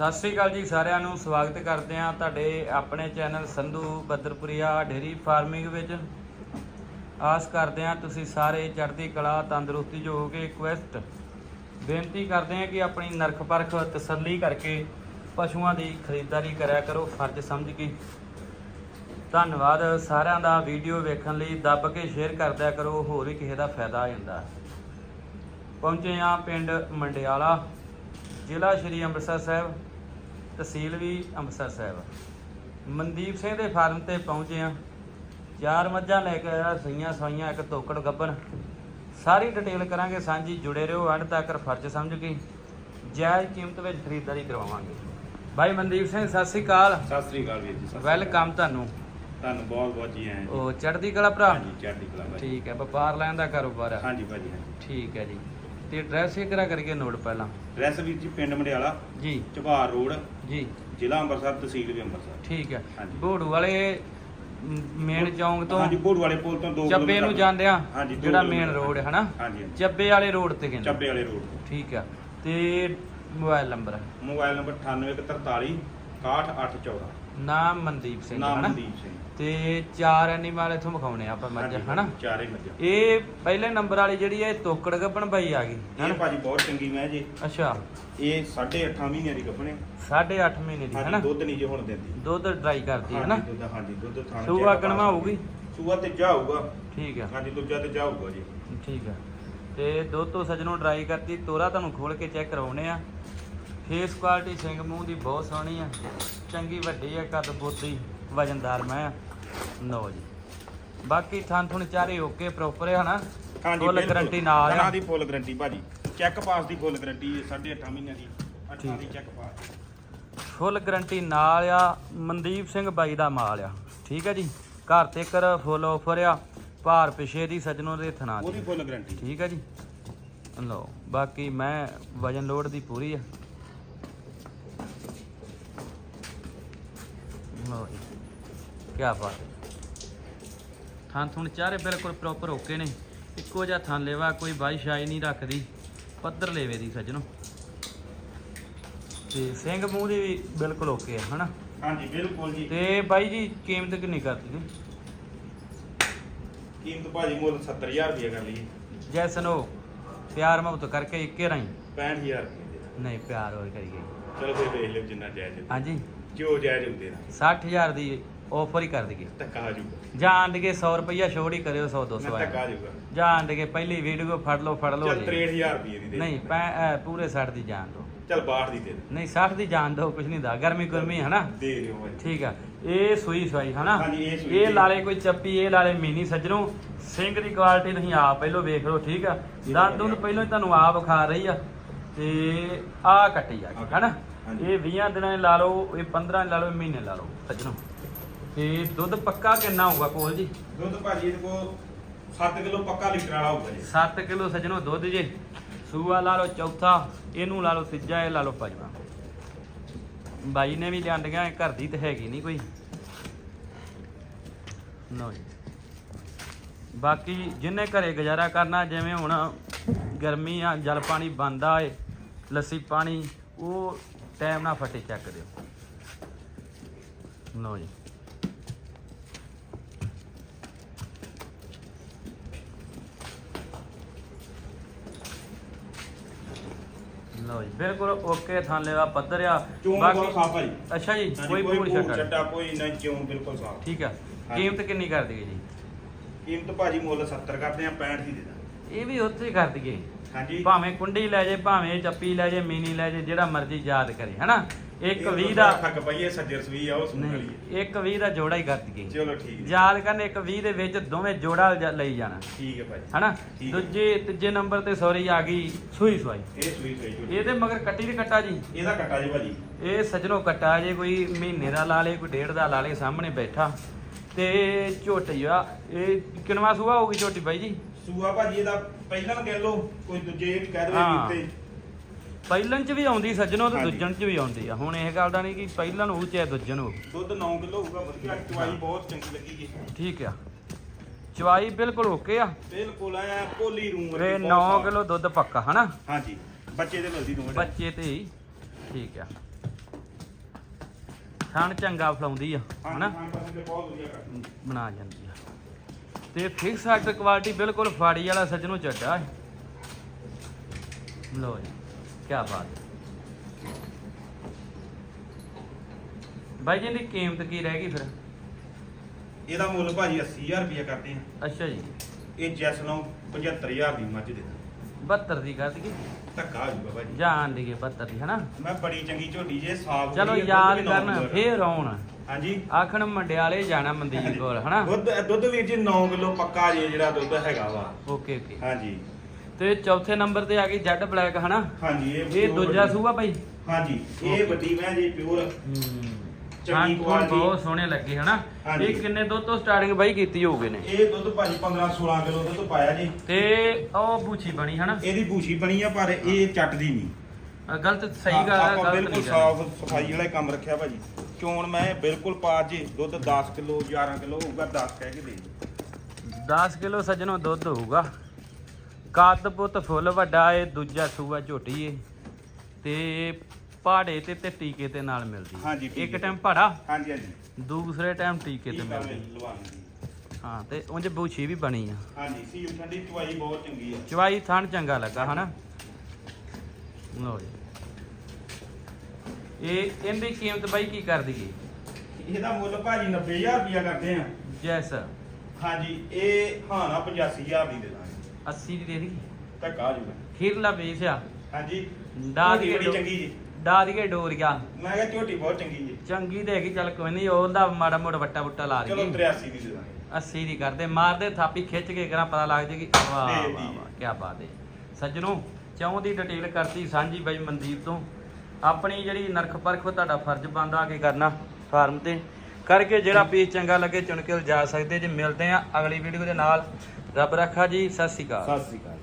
ਸਤਿ ਸ੍ਰੀ ਅਕਾਲ ਜੀ ਸਾਰਿਆਂ ਨੂੰ, ਸਵਾਗਤ ਕਰਦੇ ਹਾਂ ਤੁਹਾਡੇ ਆਪਣੇ channel Sandhu Baddarpuria dairy farming ਵਿੱਚ। ਆਸ ਕਰਦੇ ਹਾਂ ਤੁਸੀਂ ਸਾਰੇ ਚੜ੍ਹਦੀ ਕਲਾ, ਤੰਦਰੁਸਤੀ ਜੋ ਹੋਗੇ ਰਿਕੁਐਸਟ ਬੇਨਤੀ ਕਰਦੇ ਹਾਂ ਕਿ ਆਪਣੀ ਨਰਖ ਪਰਖ ਤਸੱਲੀ ਕਰਕੇ ਪਸ਼ੂਆਂ ਦੀ ਖਰੀਦਦਾਰੀ ਕਰਿਆ ਕਰੋ, ਫਰਜ਼ ਸਮਝ ਕੇ। ਧੰਨਵਾਦ। ਸਾਰਿਆਂ ਦਾ ਵੀਡੀਓ ਵੇਖਣ ਲਈ ਦੱਬ ਕੇ ਸ਼ੇਅਰ ਕਰਦਿਆ ਕਰੋ, ਹੋਰ ਵੀ ਕਿਸੇ ਦਾ ਫਾਇਦਾ ਆ ਜਾਂਦਾ। ਪਹੁੰਚੇ ਹਾਂ ਪਿੰਡ ਮੰਡਿਆਲਾ, ਜ਼ਿਲ੍ਹਾ ਸ਼੍ਰੀ ਅੰਮ੍ਰਿਤਸਰ ਸਾਹਿਬ। ਤਹਿਸੀਲ ਵੀ ਅੰਮ੍ਰਿਤਸਰ ਸਾਹਿਬ ਮਨਦੀਪ ਸਿੰਘ ਦੇ ਫਾਰਮ ਤੇ ਪਹੁੰਚੇ ਹਾਂ ਚਾਰ ਮੱਝਾਂ ਲੈ ਕੇ ਆਇਆ ਸਈਆਂ ਸਵਾਈਆਂ ਇੱਕ ਤੋਕੜ ਗੱਬਨ ਸਾਰੀ ਡਿਟੇਲ ਕਰਾਂਗੇ ਸਾਂਝੀ ਜੁੜੇ ਰਹੋ। ਅੰਤ ਤੱਕ ਫਰਜ਼ ਸਮਝ ਕੇ ਜਾਇਜ਼ ਕੀਮਤ ਵਿੱਚ ਖਰੀਦਦਾਰੀ ਕਰਵਾਵਾਂਗੇ। ਭਾਈ ਮਨਦੀਪ ਸਿੰਘ ਸਤਿ ਸ੍ਰੀ ਅਕਾਲ। ਸਤਿ ਸ੍ਰੀ ਅਕਾਲ ਵੀਰ ਜੀ ਵੈਲਕਮ ਤੁਹਾਨੂੰ। ਤੁਹਾਨੂੰ ਬਹੁਤ ਬਹੁਤ ਜੀ ਆਇਆਂ ਜੀ। ਉਹ ਚੜ੍ਹਦੀ ਕਲਾ ਭਰਾ? ਹਾਂਜੀ ਚੜ੍ਹਦੀ ਕਲਾ ਭਾਈ ਠੀਕ ਹੈ ਵਪਾਰ ਲੈਣ ਦਾ ਕਾਰੋਬਾਰ ਹੈ ਹਾਂਜੀ ਭਾਜੀ ਹਾਂਜੀ। ਠੀਕ ਹੈ ਜੀ। ਤੇ ਐਡਰੈਸ ਇਹ ਕਰਾ ਕਰਕੇ ਨੋਟ ਪਹਿਲਾਂ। ਡਰੈਸ ਵੀਰ ਜੀ ਪਿੰਡ ਮੰਡਿਆਲਾ ਜੀ। ਝਬਾਰ ਰੋਡ ਜੀ। ਜ਼ਿਲ੍ਹਾ ਅੰਮ੍ਰਿਤਸਰ ਤਹਿਸੀਲ ਵੀ ਅੰਮ੍ਰਿਤਸਰ। ਠੀਕ ਹੈ। ਹਾਂਜੀ। ਬੋੜੂ ਵਾਲੇ ਮੇਨ ਚੌਂਕ ਤੋਂ ਹਾਂਜੀ ਬੋੜ ਵਾਲੇ ਪੁਲ ਤੋਂ 2 ਚੱਬੇ ਨੂੰ ਜਾਂਦੇ ਆ ਹਾਂਜੀ, ਦੋ ਜਿਹੜਾ ਕਿਲੋਮੀਟਰ। ਮੇਨ ਰੋਡ ਹੈ ਹਨਾ? ਹਾਂਜੀ ਹਾਂਜੀ। ਚੱਬੇ ਵਾਲੇ ਰੋਡ ਤੇ ਕਹਿੰਦੇ ਚੱਬੇ ਵਾਲੇ ਰੋਡ ਠੀਕ ਆ ਤੇ ਮੋਬਾਈਲ ਨੰਬਰ ਮੋਬਾਈਲ ਨੰਬਰ 9843 61814 ਨਾਮ ਮਨਦੀਪ ਸਿੰਘ ਨਾਮ ਹਨਾ? ਮਨਦੀਪ ਸਿੰਘ। ਤੇ ਚਾਰ ਐਨੀਮਲ ਇਥੋਂ ਵਿਖਾਉਣੇ ਆ ਆਪਾਂ ਮੱਝ ਹਾਂਜੀ, ਹਨਾ? ਚਾਰੇ ਮੱਝਾਂ। ਇਹ ਪਹਿਲੇ ਨੰਬਰ ਵਾਲੀ ਜਿਹੜੀ ਹੈ ਇਹ ਤੋਕੜ ਗੱਬਣ ਬਾਈ ਆ ਗਈ ਇਹ ਹਨਾ? ਭਾਜੀ ਬਹੁਤ ਚੰਗੀ ਮੈਂ ਜੀ। ਅੱਛਾ। ਇਹ 8.5 ਮਹੀਨਿਆਂ ਦੀ ਗੱਭਣੇ। 8.5 ਮਹੀਨੇ ਦੀ ਹਾਂਜੀ ਹਨਾ? ਦੁੱਧ ਨਹੀਂ ਜੇ ਹੁਣ ਦਿੰਦੀ। ਦੁੱਧ ਡਰਾਈ ਕਰਦੀ ਹੈ ਹਨਾ? ਹਾਂਜੀ, ਦੁੱਧ ਹਾਂਜੀ ਦੁੱਧ ਥਾਣਾ ਸੂਆ ਕਣਵਾ ਹੋਊਗੀ? ਸੂਆ ਤੇ ਜਾ ਹੋਊਗਾ ਠੀਕ ਆ। ਹਾਂਜੀ ਦੂਜਾ ਤੇ ਜਾ ਹੋਊਗਾ ਜੀ। ਠੀਕ ਆ। ਤੇ ਦੁੱਧ ਤੋਂ ਸਜਣੋਂ ਡਰਾਈ ਕਰਤੀ ਤੋਰਾ ਤੁਹਾਨੂੰ ਖੋਲ ਕੇ ਚੈੱਕ ਕਰਾਉਣੇ ਆ। ਫੇਸ ਕੁਆਲਿਟੀ ਸਿੰਘ ਮੂੰਹ ਦੀ ਬਹੁਤ ਸੋਹਣੀ ਆ। ਚੰਗੀ ਵੱਡੀ ਆ ਕੱਦ ਬੋਤੀ ਵਜਨਦਾਰ ਮੈਂ ਆ। ਲਓ ਜੀ। ਬਾਕੀ ਥਾਂ ਥੁਣ ਚਾਰੇ ਓਕੇ ਪ੍ਰੋਪਰ ਹੈ ਹਨਾ? ਹਾਂਜੀ ਫੁੱਲ ਬਿਲਕੁਲ। ਗਰੰਟੀ ਨਾਲ ਆ। ਦੀ ਫੁੱਲ ਗਾਰੰਟੀ ਭਾਜੀ। ਚੈੱਕ ਪਾਸ ਦੀ ਫੁੱਲ ਗਾਰੰਟੀ 8.5 ਮਹੀਨਿਆਂ ਦੀ। 8 ਠੀਕ। ਦੀ ਚੈੱਕ ਪਾਸ ਫੁੱਲ ਗਰੰਟੀ ਨਾਲ ਆ ਮਨਦੀਪ ਸਿੰਘ ਬਾਈ ਦਾ ਮਾਲ ਆ। ਠੀਕ ਆ ਜੀ? ਘਰ ਤੇ ਕਰ ਫੁੱਲ ਆਫਰ ਆ ਭਾਰ ਪਿਛੇ ਦੀ ਸਜਣੋਂ ਦੇ ਥਣਾ ਉਹਦੀ ਦੀ ਫੁੱਲ ਗਾਰੰਟੀ ਠੀਕ ਆ ਜੀ? ਲਓ ਬਾਕੀ ਮੈਂ ਵਜਨ ਲੋਡ ਦੀ ਪੂਰੀ ਆ। ਬਾਤ ਹੈ। ਥਾਂ ਥੁਣ ਚਾਰੇ ਬਿਲਕੁਲ ਪ੍ਰੋਪਰ ਓਕੇ ਨੇ। ਇੱਕੋ ਜਿਹਾ ਥਾਂ ਲੈਵਾ ਕੋਈ ਬਾਈ ਸ਼ਾਈ ਨਹੀਂ ਰੱਖਦੀ। ਪੱਧਰ ਲੈਵੇ ਦੀ ਸੱਜਣੋ। ਤੇ ਸਿੰਘ ਮੂੰਹ ਦੀ ਵੀ ਬਿਲਕੁਲ ਓਕੇ ਆ ਹਨਾ? ਹਾਂਜੀ ਬਿਲਕੁਲ ਜੀ। ਤੇ ਬਾਈ ਜੀ ਕੀਮਤ ਕਿੰਨੀ ਕਰਦੀ ਨੇ? ਕੀਮਤ ਭਾਜੀ ਮੁੱਲ 70000 ਰੁਪਏ ਕਰ ਲਈਏ। ਜੈਸਨ ਪਿਆਰ ਮੁਹੱਬਤ ਕਰਕੇ ਇੱਕੇ ਰਾਈ 65000 ਰੁਪਏ। ਨਹੀਂ ਪਿਆਰ ਹੋਰ ਕਰੀਏ। ਚਲੋ ਫਿਰ ਵੇਖ ਲਿਓ ਜਿੰਨਾ ਜਾਇਜ਼ ਹੈ। ਹਾਂਜੀ। ਜੋ ਜਾਇਜ਼ ਹੁੰਦੇ ਨਾ 60000 ਦੀ ਆਫਰ ਹੀ ਕਰ ਦਈਏ। ਧੱਕਾ ਆ ਜਾਊਗਾ। ਜਾਣ ਦੇ 100 ਰੁਪਈਆ ਛੋੜ ਹੀ ਕਰਿਓ 100 200 ਨਾ ਧੱਕਾ ਆ ਜਾਊਗਾ। ਜਾਣ ਦੇ ਪਹਿਲੀ ਵੀਡੀਓ ਫੜ ਲਓ ਫੜ ਲਓ ਚਲ ਜੀ। 63000 ਰੁਪਏ ਦੀ ਦੇ ਨਹੀਂ ਪੈ ਅਹ ਪੂਰੇ 60 ਦੀ ਜਾਣ ਦੋ ਚਲ 62 ਦੀ ਦੇ ਦੇ। ਨਹੀਂ 60 ਦੀ ਜਾਣ ਦੋ ਕੁਝ ਨਹੀਂ ਦਾ ਗਰਮੀ ਗਰਮੀ ਹੈ ਨਾ। ਦੇ ਦਿਓ ਭਾਜੀ ਠੀਕ ਆ। ਇਹ ਸੂਈ ਸਵਾਈ ਹਨਾ? ਹਾਂਜੀ, ਇਹ ਸੂਈ ਇਹ। ਲਾਲੇ ਕੋਈ ਚੱਪੀ ਇਹ ਲਾਲੇ ਮੀਨੀ ਸੱਜਣੋ। ਸਿੰਘ ਦੀ ਕੁਆਲਿਟੀ ਤੁਸੀਂ ਆਪ ਪਹਿਲਾਂ ਵੇਖ ਲਓ ਠੀਕ ਆ। ਦੰਦ ਦੁੰਦ ਪਹਿਲਾਂ ਹੀ ਤੁਹਾਨੂੰ ਆਪ ਵਿਖਾ ਰਹੀ ਆ। ਤੇ ਆ ਕੱਟੀ ਆ ਗਈ, ਹਨਾ। ਇਹ 20 ਦਿਨਾਂ ਦੀ ਲਾ ਲਓ ਇਹ 15 ਲਾ ਲਓ ਮਹੀਨੇ ਲਾ ਲਓ ਸੱਜਣੋ। ਤੇ ਦੁੱਧ ਪੱਕਾ ਕਿੰਨਾ ਹੋਊਗਾ ਕੋਲ ਜੀ? ਦੁੱਧ ਭਾਜੀ ਇਹਦੇ ਕੋ 7 ਕਿਲੋ ਪੱਕਾ ਲੀਟਰ ਵਾਲਾ ਹੋਊਗਾ ਜੀ। 7 ਕਿਲੋ ਸੱਜਣੋ ਦੁੱਧ ਜੇ। ਸੂਆ ਲਾ ਲਓ ਚੌਥਾ। ਇਹਨੂੰ ਲਾ ਲਓ ਤੀਜਾ ਇਹ ਲਾ ਲਓ ਪੰਜਵਾਂ। ਬਾਈ ਨੇ ਵੀ ਲਿਆਂਦੀਆਂ ਘਰ ਦੀ ਤੇ ਹੈਗੀ ਨਹੀਂ ਕੋਈ। ਲਓ ਜੀ। ਬਾਕੀ ਜਿੰਨੇ ਘਰੇ ਗੁਜ਼ਾਰਾ ਕਰਨਾ ਜਿਵੇਂ ਹੁਣ ਗਰਮੀ ਆ ਜਲ ਪਾਣੀ ਬੰਦਾ ਏ ਲੱਸੀ ਪਾਣੀ ਉਹ ਟਾਈਮ ਨਾਲ ਫੱਟੇ ਚੱਕ ਦਿਓ। ਲਓ ਜੀ। ਲਓ ਜੀ ਬਿਲਕੁਲ ਓਕੇ ਥਾਂ ਲੈਵਾ ਪੱਧਰ ਆ। ਬਹੁਤ ਸਾਫ਼ ਭਾਜੀ ਅੱਛਾ ਜੀ ਕੋਈ ਭੂਰ ਛੱਡਾ। ਕੋਈ ਨਾ ਚੋਣ ਬਿਲਕੁਲ ਸਾਫ਼। ਠੀਕ ਆ। ਹਾਂਜੀ। ਕੀਮਤ ਕਿੰਨੀ ਕਰ ਦਈਏ ਜੀ? ਕੀਮਤ ਭਾਜੀ ਮੁੱਲ 70 ਕਰਦੇ ਆ 65 ਦੀ ਦੇ ਦਾਂ ਇਹ ਵੀ ਉੱਥੇ ਹੀ ਕਰ ਦਈਏ। ਹਾਂਜੀ। ਭਾਵੇਂ ਕੁੰਡੀ ਲੈ ਜੇ ਭਾਵੇਂ ਚੱਪੀ ਲੈ ਜੇ ਮੀਨੀ ਲੈ ਜੇ ਜਿਹੜਾ ਮਰਜ਼ੀ ਯਾਦ ਕਰੇ ਹਨਾ? ਇੱਕ 20 ਦਾ ਫੱਕ ਪਈਏ ਸੱਜਰ ਸੂਈ ਆ ਉਹ ਸੁਣ ਲਈਏ। ਇੱਕ 20 ਦਾ ਜੋੜਾ ਹੀ ਕਰ ਦਈਏ ਚਲੋ ਠੀਕ ਯਾਦ ਕਰਨ ਇੱਕ 20 ਦੇ ਵਿੱਚ ਦੋਵੇਂ ਜੋੜਾ ਲਈ ਜਾਣਾ। ਠੀਕ ਹੈ ਭਾਜੀ ਹਨਾ। ਦੂਜੇ ਤੀਜੇ ਨੰਬਰ ਤੇ ਸੌਰੀ ਆ ਗਈ ਸੂਈ ਸਵਾਈ। ਇਹ ਸੂਈ ਝੋਟੀ। ਇਹਦੇ ਮਗਰ ਕੱਟੀ ਦੀ ਕੱਟਾ ਜੀ। ਇਹਦਾ ਕੱਟਾ ਜੀ ਭਾਜੀ। ਇਹ ਸੱਜਣੋ ਕੱਟਾ ਜੇ ਕੋਈ ਮਹੀਨੇ ਦਾ ਲਾ ਲੇ ਕੋਈ ਡੇਢ ਦਾ ਲਾ ਲੇ ਸਾਹਮਣੇ ਬੈਠਾ। ਤੇ ਝੋਟੀ ਆ ਇਹ ਕਿਨਵਾ ਸੂਆ ਹੋਊਗੀ ਝੋਟੀ ਬਾਈ ਜੀ? ਸੂਆ ਭਾਜੀ ਇਹਦਾ ਪਹਿਲਾਂ ਕਹਿ ਲਓ ਕੋਈ ਦੂਜੇ ਵੀ ਕਹਿ ਹਾਂ। ਦੇਵੇ ਤੇ ਪਹਿਲਨ ਚ ਵੀ ਆਉਂਦੀ ਸੱਜਣੋ ਤੇ ਹਾਂਜੀ। ਦੂਜਣ ਚ ਵੀ ਆਉਂਦੀ ਆ। ਹੁਣ ਇਹ ਗੱਲ ਦਾ ਨਹੀਂ ਕਿ ਪਹਿਲਨ ਹੋਊ ਚਾਹੇ ਦੂਜਣ ਹੋਊ। ਦੁੱਧ 9 ਕਿਲੋ ਹੋਊਗਾ ਵਧੀਆ ਚਵਾਈ ਬਹੁਤ ਚੰਗੀ ਲੱਗੀ ਜੀ। ਠੀਕ ਆ। ਚਵਾਈ ਬਿਲਕੁਲ ਓਕੇ ਆ। ਬਿਲਕੁਲ ਐ ਕੋਲੀ ਰੂਮ ਤੇ 9 ਕਿਲੋ ਦੁੱਧ ਪੱਕਾ ਹਨਾ? ਹਾਂਜੀ ਬੱਚੇ ਦੇ ਮਿਲਦੀ ਦੂੰਗਾ ਬੱਚੇ ਤੇ ਹੀ। ਠੀਕ ਆ। ਥਣ ਚੰਗਾ ਫਲਾਉਂਦੀ ਆ ਹਾਂ ਹਨਾ? ਹਾਂ ਬਹੁਤ ਵਧੀਆ ਬਣਾ ਜਾਂਦੀ ਆ। ਤੇ ਫਿਕਸ ਹੱਟ ਕੁਆਲਿਟੀ ਬਿਲਕੁਲ ਫਾੜੀ ਵਾਲਾ ਸੱਜਣੋਂ ਚੱਡਾ ਹੈ। ਲੋ ਜੀ ਕੀ ਬਾਤ ਹੈ। ਬਾਈ ਜੀ ਦੀ ਕੀਮਤ ਕੀ ਰਹਿ ਗਈ ਫਿਰ? ਇਹਦਾ ਮੁੱਲ ਭਾਜੀ 80000 ਰੁਪਏ ਕਰਦੇ ਆ ਅੱਛਾ ਜੀ। ਇਹ ਜੈਸ ਨੂੰ 75000 ਦੀ ਮੱਝ ਦੇ 72 ਦੀ ਕਰ ਦਈਏ ਧੱਕਾ ਹੋ ਜੂਗਾ ਭਾਜੀ। ਜਾਣ ਦੀਏ 72 ਦੀ ਹਨਾ? ਮੈਂ ਬੜੀ ਚੰਗੀ ਝੋਟੀ ਜੇ ਸਾਫ਼ ਚਲੋ ਯਾਦ ਕਰਨ ਫੇਰ ਆਉਣ। ਹਾਂਜੀ। ਆਖਣ ਮੰਡਿਆਲੇ ਜਾਣਾ ਮੰਦੀਪ ਕੋਲ ਹਨਾ? ਦੁੱਧ ਦੁੱਧ ਵੀਰ ਜੀ 9 ਕਿਲੋ ਪੱਕਾ ਜੇ ਜਿਹੜਾ ਦੁੱਧ ਹੈਗਾ ਵਾ। Okay okay. ਹਾਂਜੀ। ਤੇ ਚੌਥੇ ਨੰਬਰ ਤੇ ਆ ਗਈ ਜੈਡ ਬਲੈਕ ਹਨਾ? ਹਾਂਜੀ ਇਹ ਦੂਜਾ ਸੂਆ ਭਾਈ? ਹਾਂਜੀ ਇਹ. ਵੱਡੀ ਮੈਂ ਜੀ ਪਿਓਰ ਚੰਗੀ ਕੁਆਲਿਟੀ। ਬਹੁਤ ਸੋਹਣੇ ਲੱਗੇ ਹਨਾ। ਇਹ ਕਿੰਨੇ ਦੁੱਧ ਤੋਂ ਸਟਾਰਟਿੰਗ ਬਾਈ ਕੀਤੀ ਹੋਊਗੇ ਨੇ? ਇਹ ਦੁੱਧ ਭਾਜੀ 15 16 ਕਿਲੋ ਦੁੱਧ ਪਾਇਆ ਜੀ। ਤੇ ਉਹ ਬੂਛੀ ਬਣੀ ਹਨਾ? ਇਹਦੀ ਬੂਸ਼ੀ ਬਣੀ ਆ ਪਰ ਇਹ ਚੱਟਦੀ ਨਹੀਂ। ਗਲਤ ਸਹੀ ਗੱਲ ਆ ਆਪਾਂ ਗਲਤ ਬਿਲਕੁਲ ਨਹੀਂ ਸਾਫ਼ ਸਫ਼ਾਈ ਵਾਲਾ ਕੰਮ ਰੱਖਿਆ ਭਾਜੀ। ਚੋਣ ਮੈਂ ਬਿਲਕੁਲ ਪਾ ਜੀ ਦੁੱਧ 10 ਕਿਲੋ 11 ਕਿਲੋ ਹੋਊਗਾ 10 ਕਹਿ ਕੇ ਦੇ ਜੀ 10 ਕਿਲੋ ਸੱਜਣੋਂ ਦੁੱਧ ਹੋਊਗਾ। ਕੱਦ ਪੁੱਤ ਫੁੱਲ ਵੱਡਾ ਏ ਦੂਜਾ ਸੂਆ ਝੋਟੀ ਏ। ਤੇ ਪਹਾੜੇ ਤੇ ਤੇ ਟੀਕੇ ਤੇ ਨਾਲ ਮਿਲਦੀ ਹਾਂਜੀ, ਟੀਕੇ ਇੱਕ ਤੇ। ਟਾਈਮ ਪਹਾੜਾ ਹਾਂਜੀ ਹਾਂਜੀ। ਦੂਸਰੇ ਟਾਈਮ ਟੀਕੇ ਤੇ ਮਿਲਦੀ ਮੈਂ ਲਵਾਉਣੀ ਜੀ। ਹਾਂ ਤੇ ਉਂਝ ਬੂਛੀ ਵੀ ਬਣੀ ਆ। ਹਾਂਜੀ ਸੀਲ ਠੰਡੀ ਚਵਾਈ ਬਹੁਤ ਚੰਗੀ ਆ। ਚਵਾਈ ਥਣ ਚੰਗਾ ਲੱਗਾ ਹਨਾ? ਲੋ ਜੀ। ਇਹ ਇਹਦੀ ਕੀਮਤ ਬਾਈ ਕੀ ਕਰ ਦਈਏ? ਇਹਦਾ ਮੁੱਲ ਭਾਜੀ 90000 ਰੁਪਇਆ ਕਰਦੇ ਆ। ਜੈਸ। ਹਾਂਜੀ ਇਹ ਹਾਂ ਨਾ 85000 ਦੀ ਦੇ ਦਾਂਗੇ। 80 ਦੀ ਦੇ ਦਈਏ? ਧੱਕਾ ਆ ਜੂਗਾ ਖੀਰਲਾ ਪੀਸ ਆ। ਹਾਂਜੀ। ਡਾਹ ਝੋਟੀ ਦੀ ਬੜੀ ਚੰਗੀ ਜੀ। ਡਾ ਦੀਏ ਡੋਰੀਆ। ਮੈਂ ਕਿਹਾ ਝੋਟੀ ਬਹੁਤ ਚੰਗੀ ਜੀ। ਚੰਗੀ ਤੇ ਹੈਗੀ ਚੱਲ ਕੋਈ ਨਹੀਂ ਉਹਦਾ ਮਾੜਾ ਮੋੜਾ ਵੱਟਾ ਵੁੱਟਾ ਲਾ ਚਲੋ ਦਈਏ। 83 ਦੀ ਦੇ ਦਾਂਗੇ। 80 ਦੀ ਕਰਦੇ ਮਾਰਦੇ ਥਾਪੀ ਖਿੱਚ ਕੇ ਕਰਾਂ ਪਤਾ ਲੱਗ ਜੇਗੀ ਵਾਹ ਦੇ ਵਾਹ ਦੀ। ਵਾਹ ਕੀ ਬਾਤ ਹੈ। ਸੱਜਣੋ ਚੌਂ ਦੀ ਡਿਟੇਲ ਕਰਤੀ ਸਾਂਝੀ ਬਾਈ ਮਨਦੀਪ ਤੋਂ। ਆਪਣੀ ਜਿਹੜੀ ਨਰਖ ਪਰਖ ਉਹ ਤੁਹਾਡਾ ਫਰਜ਼ ਬਣਦਾ ਆ ਕੇ ਕਰਨਾ ਫਾਰਮ ਤੇ। ਕਰਕੇ ਜਿਹੜਾ ਪੀਸ ਚੰਗਾ ਲੱਗੇ ਚੁਣ ਕੇ ਲਿਜਾ ਸਕਦੇ। ਜੇ ਮਿਲਦੇ ਆ ਅਗਲੀ ਵੀਡੀਓ ਦੇ ਨਾਲ। ਰੱਬ ਰੱਖਾ ਜੀ, ਸਤਿ ਸ਼੍ਰੀ ਅਕਾਲ। ਸਤਿ ਸ਼੍ਰੀ ਅਕਾਲ।